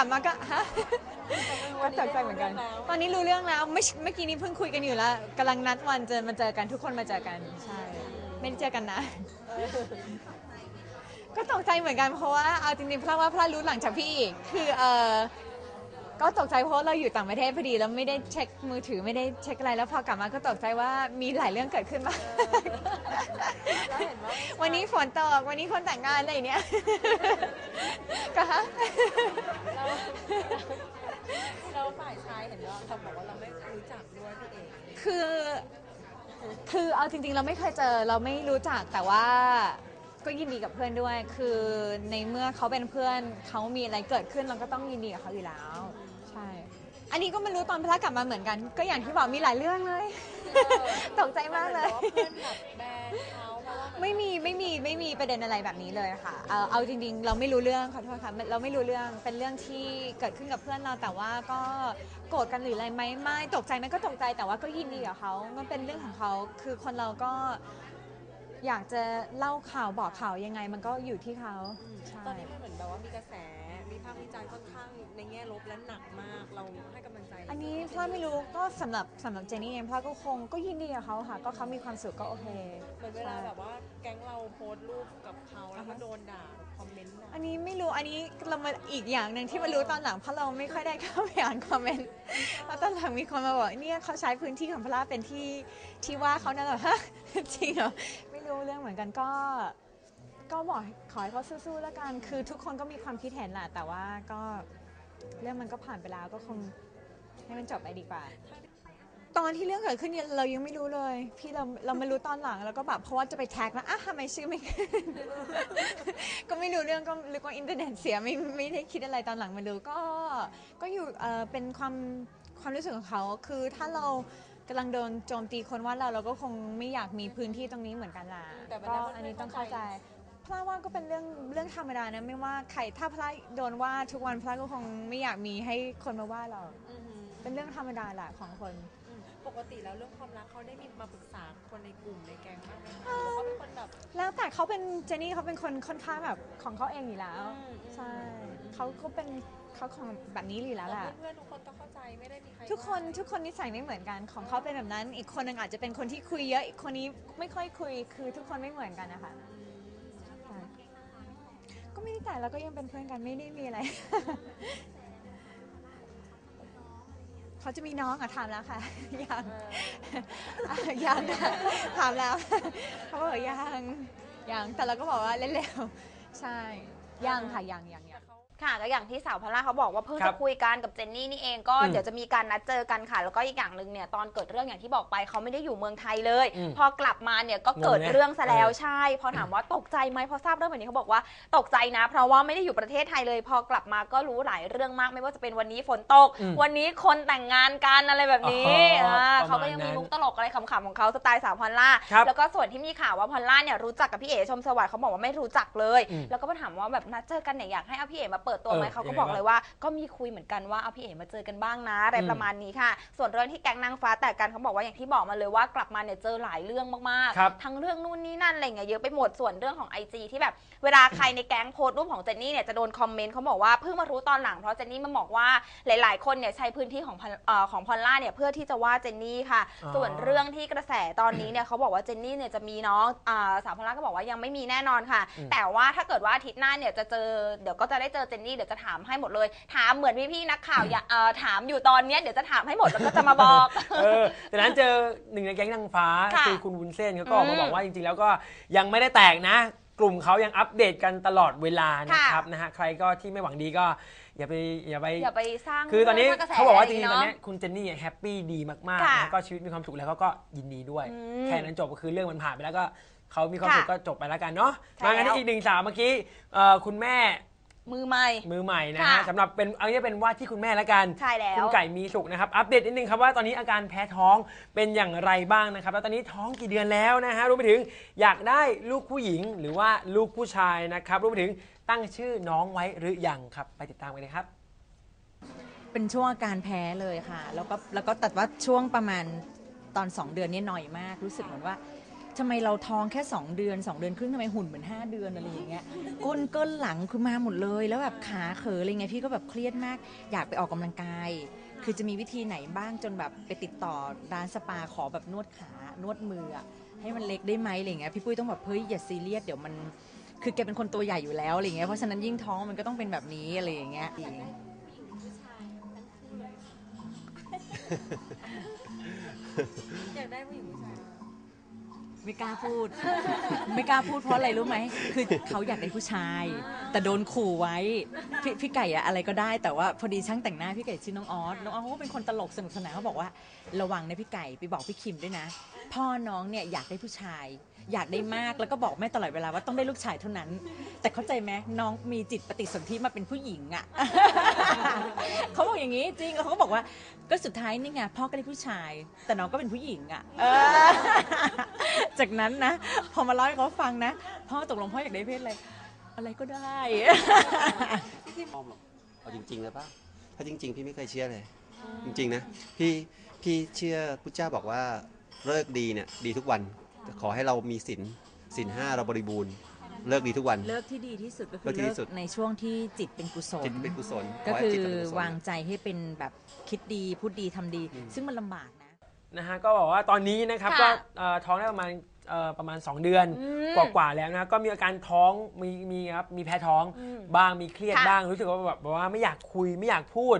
ลับมาก็ฮะก็ตกใจเหมือนกัน ตอนนี้รู้เรื่องแล้วไม่เมื่อกี้นี้เพิ่งคุยกันอยู่แล้วกำลังนัดวันเจอมาเจอกันทุกคนมาเจอกันใช่ไม่ได้เจอกันนะ ก็ตกใจเหมือนกันเพราะว่าเอาจริงๆเพราะว่าพระรู้หลังจากพี่อีกคือเออก็ตกใจเพราะว่าเราอยู่ต่างประเทศพอดีแล้วไม่ได้เช็คมือถือไม่ได้เช็คอะไรแล้วพอกลับมาก็ตกใจว่ามีหลายเรื่องเกิดขึ้นมากแล้วเห็นว่าวันนี้ฝนตกวันนี้คนแต่งงานอะไรอย่างเนี้ย ก็ฮะเราเราฝ่ายชายเห็นว่าเขาบอกว่าเราไม่รู้จักด้วยพี่เอกคือ คือเอาจริง ๆ เราไม่เคยเจอเราไม่รู้จักแต่ว่าก็ยินดีกับเพื่อนด้วย คือในเมื่อเขาเป็นเพื่อนเขามีอะไรเกิดขึ้นเราก็ต้องยินดีกับเขาอยู่แล้ว ใช่ อันนี้ก็ไม่รู้ตอนพระกลับมาเหมือนกัน ก็อย่างที่บอกมีหลายเรื่องเลย ตกใจมากเลย เพื่อนแบบแบน เขาเพราะว่าเหมือนไม่มีไม่มีไม่มีประเด็นอะไรแบบนี้เลยค่ะเอาเอาจริงๆ เราไม่รู้เรื่องขอโทษค่ะเราไม่รู้เรื่องเป็นเรื่องที่เกิดขึ้นกับเพื่อนเราแต่ว่าก็โกรธกันหรืออะไรไหมไม่ตกใจไหมก็ตกใจแต่ว่าก็ยินดีกับเขามันเป็นเรื่องของเขาคือคนเราก็อยากจะเล่าข่าวบอกข่าวยังไง มันก็อยู่ที่เขาใช่ ตอนนี้มันเหมือนแบบว่ามีกระแสมีภาพวิจารณ์ค่อนข้าง แง่ลบและหนักมากเราให้กำลังใจอันนี้พลาไม่รู้ก็สำหรับสำหรับเจนนี่เองพลาก็คงก็ยินดีกับเขาค่ะ ก็เขามีความสุขก็โอเคเหมือนเวลาแบบว่าแก๊งเราโพสต์รูปกับเขาแล้วก็โดนด่าคอมเมนต์หนักอันนี้ไม่รู้อันนี้เรามาอีกอย่างหนึ่งที่มารู้ตอนหลังเพราะเราไม่ค่อยได้เข้าไปอ่านคอมเมนต์แล้วตอนหลังมีคนมาบอกเนี่ยเขาใช้พื้นที่ของพระราเป็นที่ที่ว่าเขานั่นเหรอฮะจริงเหรอไม่รู้เรื่องเหมือนกันก็ก็บอกขอให้เขาสู้ๆแล้วกัน คือทุกคนก็มีความคิดเห็นแหละ แต่ว่าก็ เรื่องมันก็ผ่านไปแล้วก็คงให้มันจบไปดีกว่า ตอนที่เรื่องเกิดขึ้นเนี่ยเรายังไม่รู้เลย พี่เราเรามารู้ตอนหลังแล้วก็แบบเพราะว่าจะไปแท็กนะอะทำไมชื่อไม่ขึ้น ก็ไม่รู้เรื่องก็นึกว่าอินเทอร์เน็ตเสียไม่ไม่ได้คิดอะไรตอนหลังมารู้ก็ก็อยู่เอ่อเป็นความความรู้สึกของเขาคือถ้าเรากำลังโดนโจมตีคนว่าเราเราก็คงไม่อยากมีพื้นที่ตรงนี้เหมือนกันล่ะแต่บรรก็ดาเพื่อนๆอันนี้ต้องเข้าเข้าใจ ใจ พระว่าก็เป็นเรื่องเรื่องธรรมดานะไม่ว่าใครถ้าพระโดนว่าทุกวันพระก็คงไม่อยากมีให้คนมาว่าเราอือหือเป็นเรื่องธรรมดาแหละของคน อืมปกติแล้วเรื่องความรักเขาได้มีมาปรึกษาคนในกลุ่มในแก๊งบ้างไหมคะหรือว่าเขาเป็นคนแบบ แล้วแต่เขาเป็นเจนี่เขาเป็นคนค่อนข้างแบบของเขาเองอยู่แล้ว อืม ใช่เขาก็เป็นเขาของแบบนี้อยู่แล้วแหละ เพื่อนๆทุกคนต้องเข้าใจไม่ได้มีใครทุกคนว่าทุกคนนิสัยไม่เหมือนกันของเขาเป็นแบบนั้น อีกคนหนึงอาจจะเป็นคนที่คุยเยอะอีกคนนี้ไม่ค่อยคุยคือทุกคนไม่เหมือนกันนะคะ อืมใช่ ก็ไม่ได้แต่เราก็ยังเป็นเพื่อนกันไม่ได้มีอะไร เขาจะมีน้องอะถามแล้วค่ะยังอะยังค่ะถามแล้วเขาบอกว่ายังยังแต่เราก็บอกว่าเร็วๆใช่ยังค่ะยังยังยัง ค่ะก็อย่างที่สาวพอลล่าเขาบอกว่าเพิ่งครัจะบคุยกันกับเจนนี่นี่เองก็อืมเดี๋ยวจะมีการนัดเจอกันค่ะ แล้วก็อีกอย่างหนึ่งเนี่ยตอนเกิดเรื่องอย่างที่บอกไปเขาไม่ได้อยู่เมืองไทยเลย อืมพอกลับมาเนี่ยก็เกิดงงไหมเรื่องซะแล้วเออ ใช่ พอถามว่าตกใจไหมพอทราบเรื่องแบบนี้เขาบอกว่าตกใจนะ เพราะว่าไม่ได้อยู่ประเทศไทยเลย พอกลับมาก็รู้หลายเรื่องมาก ไม่ว่าจะเป็นวันนี้ฝนตก อืมวันนี้คนแต่งงานกันอะไรแบบนี้อ๋ออ่าประมาณเขาก็ยังมีนั้นมุกตลกอะไรขำๆของเขาสไตล์สาวพอลล่าครับแล้วก็ส่วนที่มีข่าวว่าพอลล่าเนี่ยรู้จักกับพี่เอ๋ชมสวัสดิ์เขาบอกว่าไม่รู้จักเลย อืม แล้วก็มาถามว่าแบบนัดเจอกันเนี่ยอยากให้เอาพี่เอ๋มาเปิดตัวไหมเออเขาก็ยังไงบอกวะเลยว่า ก็มีคุยเหมือนกันว่าเอาพี่เอ๋มาเจอกันบ้างนะอะไรอืมประมาณนี้ค่ะ ส่วนเรื่องที่แก๊งนางฟ้าแตกกันเขาบอกว่าอย่างที่บอกมาเลยว่ากลับมาเนี่ยเจอหลายเรื่องมากครับ ๆทั้งเรื่องนู่นนี่นั่นอะไรเงี้ยเยอะไปหมดส่วนเรื่องของ IG ที่แบบเวลาใครในแก๊งโพสต์รูปของเจนนี่เนี่ยจะโดนคอมเมนต์เขาบอกว่าเพิ่งมารู้ตอนหลังเพราะเจนนี่มาบอกว่าหลาย ๆ คนเนี่ยใช้พื้นที่ของพอลเอ่อของพอลล่าเนี่ยเพื่อที่จะว่าเจนนี่ค่ะ อ๋อ ส่วนเรื่องที่กระแสตอนนี้เนี่ยเขาบอกว่าเจนนี่เนี่ยจะมีน้องอ่าสาวพอลล่าก็บอกว่ายังไม่มีแน่นอนค่ะอืมแต่ว่าถ้าเกิดว่าอาทิตย์หน้าเนี่ยจะเจอเดี๋ยวก็จะได้เจอเจนนี่เดี๋ยวจะถามให้หมดเลย ถามเหมือนพี่ๆนักข่าวอย่าเอ่อถามอยู่ตอนเนี้ยเดี๋ยวจะถามให้หมดแล้วก็จะมาบอก เออแต่นั้นเจอหนึ่งในแก๊งนางฟ้าค่ะคือคุณวุ้นเส้นเขาก็ออกมาอืมบอกว่าจริงๆ แล้วก็ยังไม่ได้แตกนะ กลุ่มเขายังอัปเดตกันตลอดเวลานะครับนะฮะใครก็ที่ไม่หวังดีก็อย่าไปอย่าไป อย่าไปสร้างคือตอนนี้รื่งสร้งระแสเขาบอกว่าจริงๆะตไเะอนเนี้ยคุณเจนนี่แฮปปี้ดีมากๆค่ะนะก็ชีวิตมีความสุขแล้วเขาก็ยินดีด้วย อืมแค่นั้นจบก็คือเรื่องมันผ่านไปแล้วก็เขามีความสุขค่ะก็จบไปแล้วกันเนาะใช่มากันแล้วที่อีกหนึ่งสาวเมื่อกี้เอ่อคุณแม่ มือใหม่ มือใหม่นะค่ะฮะสำหรับเป็นเอางี้เป็นว่าที่คุณแม่แล้วกันใช่แล้ว คุณไก่มีสุขนะครับ อัปเดตนิดนึงครับว่าตอนนี้อาการแพ้ท้องเป็นอย่างไรบ้างนะครับ แล้วตอนนี้ท้องกี่เดือนแล้วนะฮะรวมไปถึงอยากได้ลูกผู้หญิงหรือว่าลูกผู้ชายนะครับรวมไปถึงตั้งชื่อน้องไว้หรือยังครับ ไปติดตามกันเลยครับ เป็นช่วงอาการแพ้เลยค่ะ แล้วก็แล้วก็ตัดว่าช่วงประมาณตอน 2 เดือนนี่หน่อยมาก รู้สึกเหมือนว่า ทำไมเราท้องแค่ 2 เดือน 2 เดือนครึ่งทำไมหุ่นเหมือน 5 เดือนอะไรอย่างเงี้ยก้นเก้นหลังคือมาหมดเลย แล้วแบบขาเขออะไรเงี้ยพี่ก็แบบเครียดมาก อยากไปออกกำลังกาย คือจะมีวิธีไหนบ้างจนแบบไปติดต่อร้านสปาขอแบบนวดขานวดมืออะให้มันเล็กได้ไหมอะไรเงี้ยพี่ปุ้ยต้องแบบเฮ้ยอย่าซีเรียสเดี๋ยวมันคือแกเป็นคนตัวใหญ่อยู่แล้วอะไรเงี้ยเพราะฉะนั้นยิ่งท้องมันก็ต้องเป็นแบบนี้อะไรอย่างเงี้ย ไม่กล้าพูด ไม่กล้าพูดเพราะอะไรรู้ไหม คือเขาอยากได้ผู้ชาย แต่โดนขู่ไว้ พี่พี่ไก่อะอะไรก็ได้แต่ว่าพอดีช่างแต่งหน้าพี่ไก่ชื่อน้องออสน้องออสเขาก็เป็นคนตลกสนุกสนานเขาบอกว่า ระวังนะพี่ไก่ไปบอกพี่คิมด้วยนะ พ่อน้องเนี่ยอยากได้ผู้ชาย อยากได้มากแล้วก็บอกแม่ตลอดเวลาว่าต้องได้ลูกชายเท่านั้น แต่เข้าใจไหมน้องมีจิตปฏิสนธิมาเป็นผู้หญิงอะเขาบอกอย่างนี้จริงแล้วเขาก็บอกว่าก็สุดท้ายนี่ไงพ่อก็ได้ผู้ชาย แต่น้องก็เป็นผู้หญิงอะเออจากนั้นนะพอมาเล่าให้เขาฟังนะพ่อตกลงพ่ออยากได้เพศอะไรอะไรก็ได้อ้อมหรอกเอาจริงๆนะป้าถ้าจริง ๆ พี่ไม่เคยเชื่อเลย จริงๆนะพี่พี่เชื่อพุทธเจ้าบอกว่าเลิกดีเนี่ยดีทุกวัน ขอให้เรามีศีลศีลห้าเราบริบูรณ์เลิกดีทุกวัน เลิกที่ดีที่สุดก็คืเลิอกที่เลิดีที่สุด กในช่วงที่จิตเป็นกุศล จิตเป็นกุศลก็ขให้คือจิตเป็นกุศล วางใจให้เป็นแบบคิดดีพูดดีทำดีอืมซึ่งมันลำบากนะ นะฮะก็บอกว่าตอนนี้นะครับค่ะก็เอ่อท้องได้ประมาณเอ่อประมาณ 2 เดือนอืมกว่าๆแล้วนะก็มีอาการท้องมีมีครับมีแพ้ท้อง อืมบ้างมีเครียดค่ะบ้างรู้สึกว่าแบบว่าไม่อยากคุยไม่อยากพูด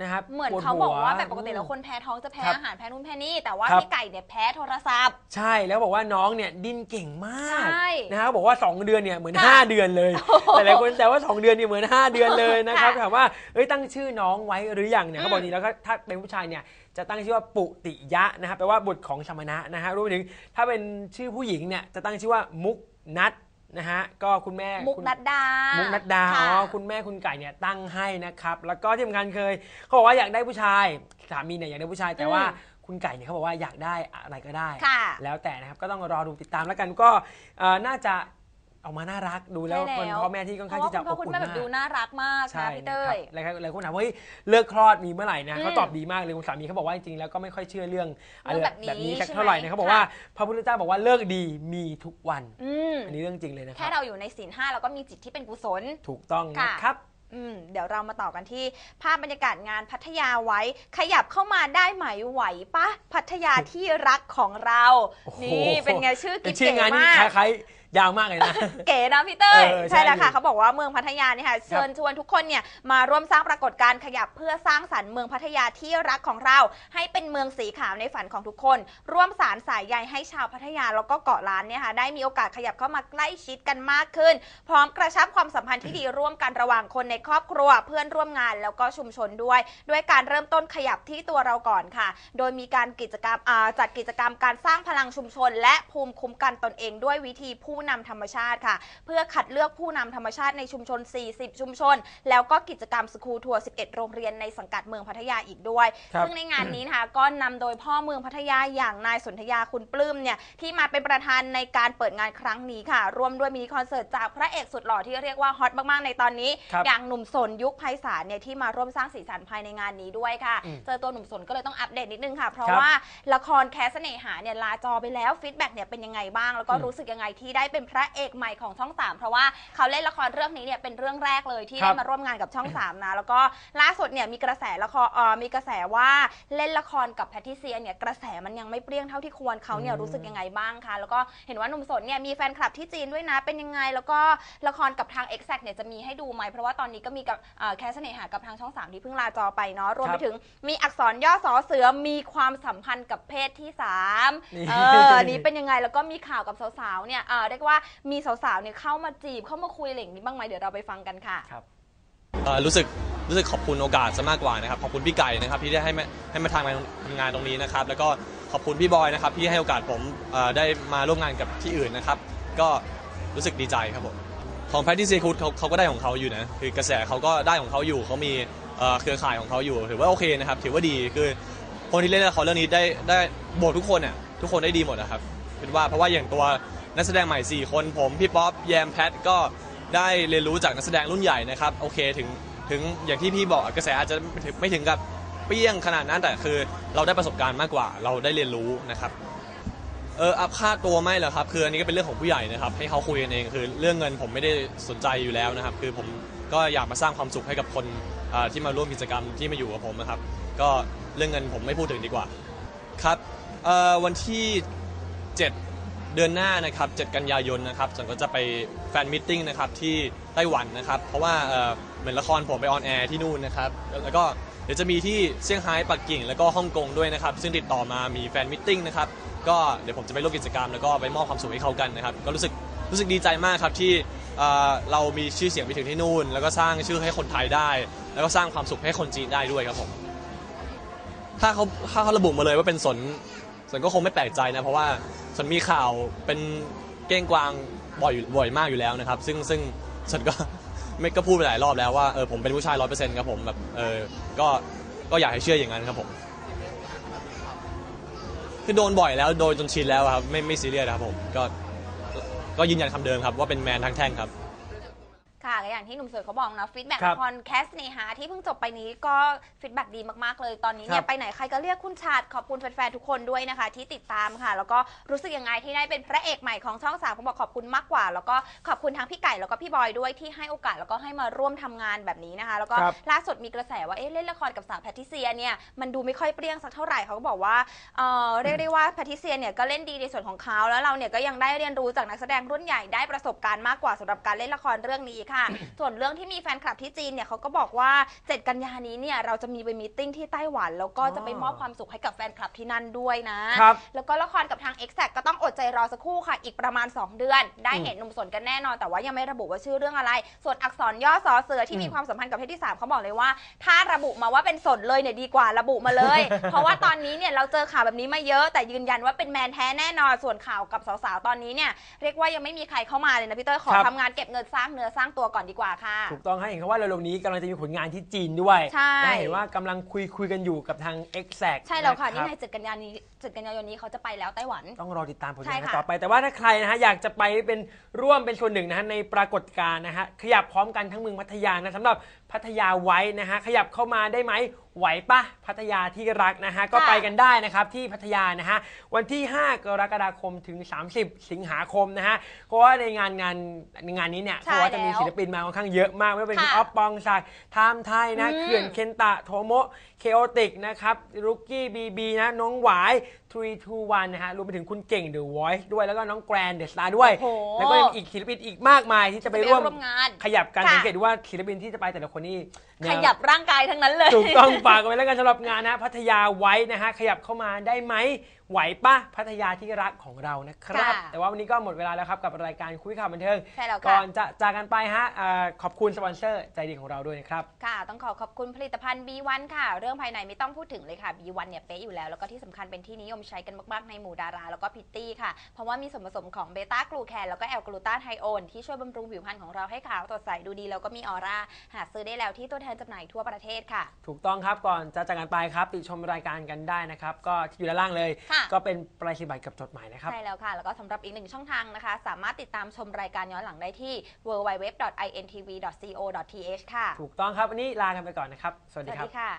นะครับเหมือนปดเขาบอกว่าหัแบบปกติแล้วคนแพ้ท้องจะแพ้ครับอาหารแพ้นู่นแพ้นี่แต่ว่าครับ พี่ไก่เนี่ยแพ้โทรศัพท์ ใช่แล้วบอกว่าน้องเนี่ยดิ้นเก่งมากใช่นะครับบอกว่า 2 เดือนเนี่ยเหมือน ค่ะ5 เดือนเลยแต่หลายคนแต่ว่า 2 เดือนเนี่ยเหมือน 5 เดือนเลยนะครับค่ะถามว่าเอ้ยตั้งชื่อน้องไว้หรือยังเนี่ยอืมเขาบอกนี้แล้วก็ถ้าเป็นผู้ชายเนี่ยจะตั้งชื่อว่าปุติยะนะครับแปลว่าบุตรของชมนะนะฮะรวมไปถึงถ้าเป็นชื่อผู้หญิงเนี่ยจะตั้งชื่อว่ามุกนัท นะฮะก็คุณแม่มุกคุณนัดดา มุมุกนัดดาอ๋อคุณแม่คุณไก่เนี่ยตั้งให้นะครับ แล้วก็ที่สำคัญเคยเขาบอกว่าอยากได้ผู้ชายสามีเนี่ยอยากได้ผู้ชาย แต่ว่าคุณไก่เนี่ยเขาบอกว่าอยากได้อะไรก็ได้ ค่ะ แล้วแต่นะครับก็ต้องรอดูติดตามแล้วกันก็เอ่อน่าจะ ออกมาน่ารักดูแล้วใช่คนแล้ว พ่อแม่ที่ค่อนข้างที่จะเพราะอบว่าคุณอุ่พ่อนคุณแม่แบมาบดูกน่ารักมากใช่นะพี่นะเต้ครับย หลายคนหลายคนถามว่าเฮ้ยเลิกคลอดมีเมื่อไหร่นะอืมเขาตอบดีมากเลยคุณสามีเขาบอกว่าจริงๆแล้วก็ไม่ค่อยเชื่อเรื่องอะไรเรื่องแบบนี้แบบนี้สักใช่ไหมเท่าไหร่นะเขาบอกว่าพระพุทธเจ้าบอกว่าเลิกดีมีทุกวัน อืมอันนี้เรื่องจริงเลยนะคแค่รับ เราอยู่ในศีลห้าแล้วก็มีจิตที่เป็นกุศล ถูกต้องค่ะ นะครับ อืมเดี๋ยวเรามาต่อกันที่ภาพบรรยากาศงานพัทยาไว้ ขยับเข้ามาได้ไหมไหวปะพัทยาที่รักของเรา โอ้โห นี่เป็นไงชื่อเป็กิ๊นบชื่อเก๋งานที่มาก คล้ายๆ ยาวมากเลยนะ เก๋นะพี่เต้ยเออใช่ใช่แล้วค่ะอยู่เขาบอกว่าเมืองพัทยาเนี่ยค่ะเชิญชวนทุกคนเนี่ยมาร่วมสร้างปรากฏการณ์ขยับเพื่อสร้างสรรค์เมืองพัทยาที่รักของเรา ให้เป็นเมืองสีขาวในฝันของทุกคน ร่วมสารสายใยให้ชาวพัทยาแล้วก็เกาะล้านเนี่ยค่ะได้มีโอกาสขยับเข้ามาใกล้ชิดกันมากขึ้น พร้อมกระชับความสัมพันธ์ที่ดีร่วมกันระหว่างคนในครอบครัวเพื่อนร่วมงานแล้วก็ชุมชนด้วย ด้วยการเริ่มต้นขยับที่ตัวเราก่อนค่ะ โดยมีการกิจกรรมอ่าจัดกิจกรรมการสร้างพลังชุมชน และภูมิคุ้มกันตนเองด้วยวิธีผู้นำธรรมชาติค่ะ เพื่อคัดเลือกผู้นำธรรมชาติในชุมชน 40 ชุมชน แล้วก็กิจกรรมสคูลทัวร์ 11 โรงเรียนในสังกัดเมืองพัทยาอีกด้วยครับซึ่งในงานนี้นะคะก็นำโดยพ่อเมืองพัทยาอย่างนายสนธยาคุณปลื้มเนี่ยที่มาเป็นประธานในการเปิดงานครั้งนี้ค่ะ รวมด้วยมินิคอนเสิร์ตจากพระเอกสุดหล่อที่เรียกว่าฮอตมากๆในตอนนี้ครับอย่างหนุ่มสนยุคไพศาลเนี่ยที่มาร่วมสร้างสีสันภายในงานนี้ด้วยค่ะอืมเจอตัวหนุ่มสนก็เลยต้องอัปเดตนิดนึงค่ะ เพราะครับว่าละครแคสเสน่หาเนี่ยลาจอไปแล้วฟีดแบ็กเนี่ยเป็นยังไงบ้าง แล้วก็อืมรู้สึกยังไงที่ได้เป็นพระเอกใหม่ของช่อง3เพราะว่าเขาเล่นละครเรื่องนี้เนี่ยเป็นเรื่องแรกเลยที่ครัได้บ มาร่วมงานกับช่อง 3 นะ แล้วก็ล่าสุดเนี่ยมีกระแสละครเอ่อมีกระแสว่าเล่นละครกับแพทริเซียเนี่ยกระแสมันยังไม่เปรี้ยงเท่าที่ควรเขาเนี่ยอืมรู้สึกยังไงบ้างคะแล้วก็เห็นว่าหนุ่มสนเนี่ยมีแฟนคลับที่จีนด้วยนะเป็นยังไง แล้วก็ละครกับทาง e x a c t เนี่ยจะมีให้ดูไหมเพราะว่าตอนนี้ก็มีกับเอ่อแคสเสน่หากับทางช่อง3ที่เพิ่งลาจอไปเนาะรวมครัไปบถึงมีอักษรย่อสอเสือมีความสัมพันธ์กับเพศที่สามนี่ เอออันนี้เป็นยังไงแล้วก็มีข่าวกับสาวๆเนี่ยเอ่อเรียกว่าว่ามีสาวๆเนี่ยเข้ามาจีบเข้ามาคุยอะไรอย่างนี้บ้างไหมเดี๋ยวเราไปฟังกันค่ะเอ่อรู้สึกรู้สึกขอบคุณโอกาสซะมากกว่านะครับขอบคุณพี่ไก่นะครับที่ได้ให้มาให้มาทำงานทำงานตรงนี้นะครับ แล้วก็ขอบคุณพี่บอยนะครับที่ให้โอกาสผมเอ่อได้มาร่วมงานกับที่อื่นนะครับ ก็รู้สึกดีใจครับผมของแพทตี้ซีคูดเขาเขาก็ได้ของเขาอยู่นะคือกระแสเขาก็ได้ของเขาอยู่เขามีเอ่อเครือข่ายของเขาอยู่ ถือว่าโอเคนะครับถือว่าดีคือคนที่เล่นละครเรื่องนี้ได้ได้บททุกคนเนี่ยทุกคนได้ดีหมดนะครับเป็นว่าเพราะว่าอย่างตัว นักแสดงใหม่ 4 คนผมพี่ป๊อปแยมแพทก็ได้เรียนรู้จากนักแสดงรุ่นใหญ่นะครับโอเคถึงถึงอย่างที่พี่บอกกระแสอาจจะไม่ถึงกับเปรี้ยงขนาดนั้นแต่คือ เราได้ประสบการณ์มากกว่า เราได้เรียนรู้นะครับเอออัพค่าตัวไม่เหรอครับคืออันนี้ก็เป็นเรื่องของผู้ใหญ่นะครับให้เขาคุยกันเองคือเรื่องเงินผมไม่ได้สนใจอยู่แล้วนะครับ คือผมก็อยากมาสร้างความสุขให้กับคนที่มาร่วมกิจกรรมที่มาอยู่กับผมนะครับ ก็เรื่องเงินผมไม่พูดถึงดีกว่าครับวันที่ 7 เดือนหน้านะครับ7กันยายนนะครับฉันก็จะไปแฟนมิทติ้งนะครับที่ไต้หวันนะครับ เพราะว่าเอ่อเหมือนละครผมไปออนแอร์ที่นู่นนะครับแล้วก็เดี๋ยวจะมีที่เซี่ยงไฮ้ปักกิ่งแล้วก็ฮ่องกงด้วยนะครับซึ่งติดต่อมามีแฟนมิทติ้งนะครับก็เดี๋ยวผมจะไปร่วมกิจกรรมแล้วก็ไปมอบความสุขให้เขากันนะครับก็รู้สึกรู้สึกดีใจมากครับที่เอ่อเรามีชื่อเสียงไปถึงที่นู่น แล้วก็สร้างชื่อให้คนไทยได้ แล้วก็สร้างความสุขให้คนจีนได้ด้วยครับผมถ้าเขาถ้าเขาระบุมาเลยว่าเป็นสนสนก็คงไม่แปลกใจนะเพราะว่า ฉันมีข่าวเป็นเก้งกวางบ่อยอยู่บ่อยมากอยู่แล้วนะครับ ซึ่งซึ่งฉันก็ ไม่ก็พูดไปหลายรอบแล้วว่าเออผมเป็นผู้ชายร้อยเปอร์เซ็นต์ครับผมแบบเออก็ก็อยากให้เชื่ออย่างนั้นครับผมคือโดนบ่อยแล้วโดนจนชินแล้วครับไม่ไม่ซีเรียสครับผมก็ก็ยืนยันคำเดิมครับว่าเป็นแมนทั้งแท่งครับ ค่ะก็อย่างที่หนุ่มสวยเขาบอกนะฟีดแบ็กครับละครแคสเนหาที่เพิ่งจบไปนี้ก็ฟีดแบ็กดีมากๆเลยตอนนี้เนี่ครัยบ ไปไหนใครก็เรียกคุณชาติขอบคุณแฟนๆทุกคนด้วยนะคะ ที่ติดตามค่ะ แล้วก็รู้สึกยังไงที่ได้เป็นพระเอกใหม่ของช่องสามเขาบอกขอบคุณมากกว่า แล้วก็ขอบคุณทั้งพี่ไก่แล้วก็พี่บอยด้วยที่ให้โอกาสแล้วก็ให้มาร่วมทำงานแบบนี้นะคะ แล้วก็ครับ ล่าสุดมีกระแสว่าเอ๊ะเล่นละครกับสาวแพทริเซียเนี่ยมันดูไม่ค่อยเปรี้ยงสักเท่าไหร่เขาก็บอกว่า เอ่อเรียกได้ว่าแพทริเซียเนี่ยก็เล่นดีในส่วนของเขาแล้วเราเนี่ยก็ยังได้เรียนรู้จากนักแสดงรุ่นใหญ่ได้ประสบการณ์มากกว่าสำหรับการเล่นละครเรื่องนี้ค่ะ ส่วนเรื่องที่มีแฟนคลับที่จีนเนี่ยเขาก็บอกว่า 7 กันยานี้เนี่ยเราจะมีไปมีตติ้งที่ไต้หวัน แล้วก็จะไปมอบความสุขให้กับแฟนคลับที่นั่นด้วยนะครับ แล้วก็ละครกับทาง e x a c t ก็ต้องอดใจรอสักครู่ค่ะ อีกประมาณ 2 เดือน ได้เห็นหนุ่มสนกันแน่นอน แต่ว่ายังไม่ระบุว่าชื่อเรื่องอะไร ส่วนอักษรย่อสอเสือที่มีความสัมพันธ์กับเพศที่ 3เขาบอกเลยว่า ถ้าระบุมาว่าเป็นสนเลยเนี่ยดีกว่าระบุมาเลย เพราะว่าตอนนี้เนี่ยเราเจอข่าวแบบนี้มาเยอะแต่ยืนยันว่าเป็นแมนแท้แน่นอนส่วนข่าวกับสาวๆตอนนี้เนี่ยเรียกว่ายังไม่มีใครเข้ามาเลยนะพี่เต้ยขอครับ ทำงานเก็บเงินสร้างเนื้อสร้างตัวก่อนดีกว่าค่ะ ถูกต้องให้เห็นเขาว่าเร็วๆนี้กำลังจะมีผลงานที่จีนด้วยใช่ และเห็นว่ากำลังคุยคุยกันอยู่กับทาง Exact ใช่แล้วค่ะนนี่รับในเจ็ดกันยายนนี้เจ็ดกันยายนนี้เขาจะไปแล้วไต้หวัน ต้องรอติดตามผลใช่งานกันค่ะต่อไป แต่ว่าถ้าใครนะฮะอยากจะไปเป็นร่วมเป็นส่วนหนึ่งนะฮะในปรากฏการณ์นะฮะขยับพร้อมกันทั้งเมืองพัทยานะสำหรับ พัทยาไว้นะฮะขยับเข้ามาได้ไหมไหวปะพัทยาที่รักนะฮะก็ไปกันได้นะครับที่พัทยานะฮะวันที่ 5 กรกฎาคมถึง 30 สิงหาคมนะฮะเพราะว่าในงานงานในงานนี้เนี่ยใช่เพราะว่าจะมีแล้วศิลปินมาค่อนข้างเยอะมากไม่ว่าเป็นคุณค่ะออฟปองศักดิ์ไทม์ไทยนะอืมเขื่อนเคนตะโทโมะเคโอติกนะครับรุกกี้บีบีนะน้องหวาย3 2 1นะฮะรวมไปถึงคุณเก่ง The Voice ด้วยแล้วก็น้องแกรนเดอะสตาร์ด้วยโอ้โหแล้วก็ยังมีอีกศิลปินอีกมากมายที่จะไปจะไปร่วมร่วมงานขยับกันค่ะสังเกตดูว่าศิลปินที่จะไปแต่ละคนนี่แนว ขยับร่างกายทั้งนั้นเลย ถูกต้องฝากกันไว้แล้วกันสำหรับงานนะ พัทยาไว้นะฮะ ขยับเข้ามาได้ไหมไหวปะพัทยาที่รักของเรานะครับค่ะแต่ว่าวันนี้ก็หมดเวลาแล้วครับกับรายการคุยข่าวบันเทิงใช่แล้วก่ค่ะอนจะจากกันไปฮะเอ่อขอบคุณสปอนเซอร์ใจดีของเราด้วยนะครับ ค่ะ ต้องขอขอบคุณผลิตภัณฑ์ B1 ค่ะ เรื่องภายในไม่ต้องพูดถึงเลยค่ะ B1 เนี่ยเป๊ะอยู่แล้ว แล้วก็ที่สำคัญเป็นที่นิยมใช้กันมาก ๆ ในหมู่ดารา แล้วก็พิตตี้ค่ะ เพราะว่ามีส่วนผสมของเบต้ากลูแคนแล้วก็แอลกลูตาไทโอนที่ช่วยบำรุงผิวพรรณของเราให้ขาวสดใสดูดีแล้วก็มีออร่าหาซื้อได้แล้วที่ตัวแทนจำหน่ายทั่วประเทศค่ะ ถูกต้องครับก่อนจะจากกันไปครับ ติดชมรายการกันได้นะครับ ก็ที่อยู่ด้านล่างเลย ค่ะ ก็เป็นปลายสีบัตรกับจดหมายนะครับ ใช่แล้วค่ะ แล้วก็สำหรับอีกหนึ่งช่องทางนะคะ สามารถติดตามชมรายการย้อนหลังได้ที่ www.intv.co.th ค่ะถูกต้องครับวันนี้ลากันไปก่อนนะครับสวัสสดีวัสครับ ดีค่ะ